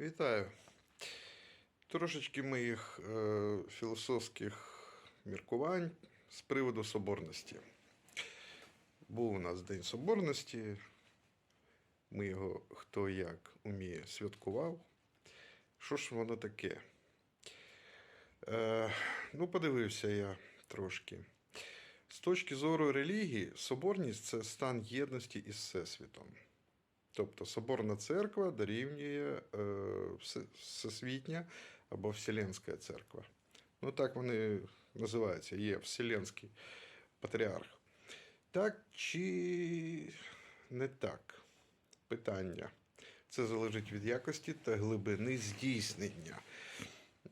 Вітаю. Трошечки моїх е, філософських міркувань з приводу соборності. Був у нас День Соборності. Ми його хто як уміє святкував. Що ж воно таке? Е, ну, подивився я трошки. З точки зору релігії, соборність це стан єдності із Всесвітом. Тобто Соборна церква дорівнює е, Всесвітня або Вселенська церква. Ну так вони називаються, є Вселенський патріарх. Так чи не так? Питання. Це залежить від якості та глибини здійснення.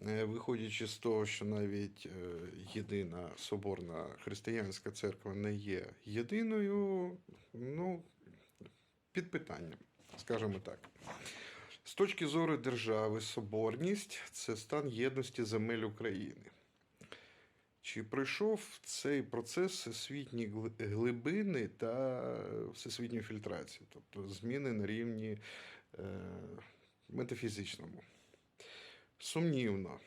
Е, Виходячи з того, що навіть е, єдина соборна християнська церква не є єдиною, ну, під питанням, скажімо так. З точки зору держави, соборність це стан єдності земель України. Чи пройшов цей процес всесвітні глибини та всесвітню фільтрацію, тобто зміни на рівні е, метафізичному? Сумнівно.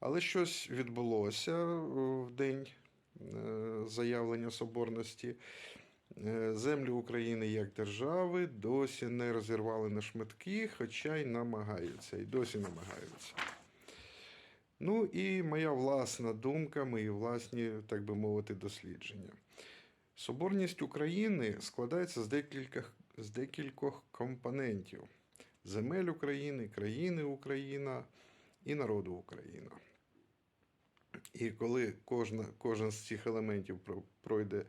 Але щось відбулося в день е, заявлення соборності. Е, Землі України як держави досі не розірвали на шматки, хоча й намагаються, і досі намагаються. Ну і моя власна думка, мої власні, так би мовити, дослідження. Соборність України складається з декількох, з декількох компонентів: земель України, країни Україна і народу Україна. І коли кожна, кожен з цих елементів пройде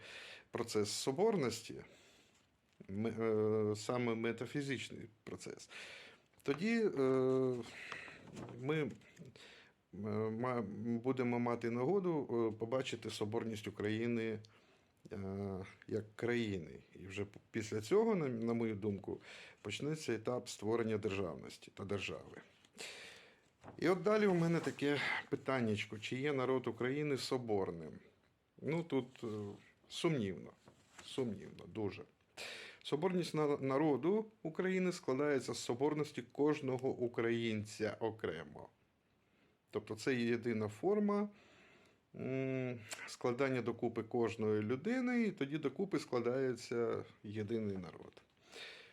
процес соборності, е, саме метафізичний процес, тоді е, ми е, будемо мати нагоду побачити соборність України як країни. І вже після цього, на мою думку, почнеться етап створення державності та держави. І от далі у мене таке питаннячко, чи є народ України соборним? Ну тут е, сумнівно, сумнівно, дуже. Соборність народу України складається з соборності кожного українця окремо. Тобто це є єдина форма складання докупи кожної людини, і тоді докупи складається єдиний народ.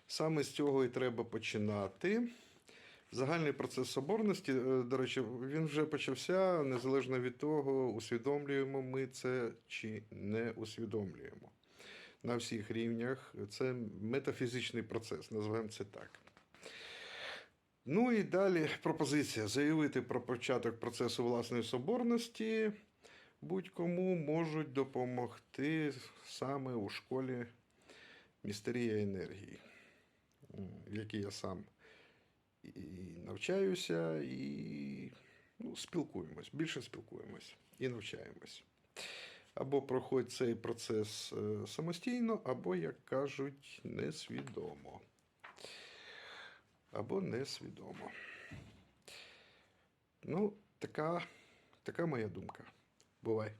Саме з цього і треба починати. Загальний процес соборності, е, до речі, він вже почався незалежно від того, усвідомлюємо ми це чи не усвідомлюємо. На всіх рівнях це метафізичний процес, називаємо це так. Ну і далі пропозиція заявити про початок процесу власної соборності будь-кому можуть допомогти саме у школі Містерія енергії, в якій я сам і навчаюся, і ну, спілкуємось, більше спілкуємось і навчаємось. Або проходь цей процес е, самостійно, або, як кажуть, несвідомо. Або несвідомо. Ну, така, така моя думка. Бувай.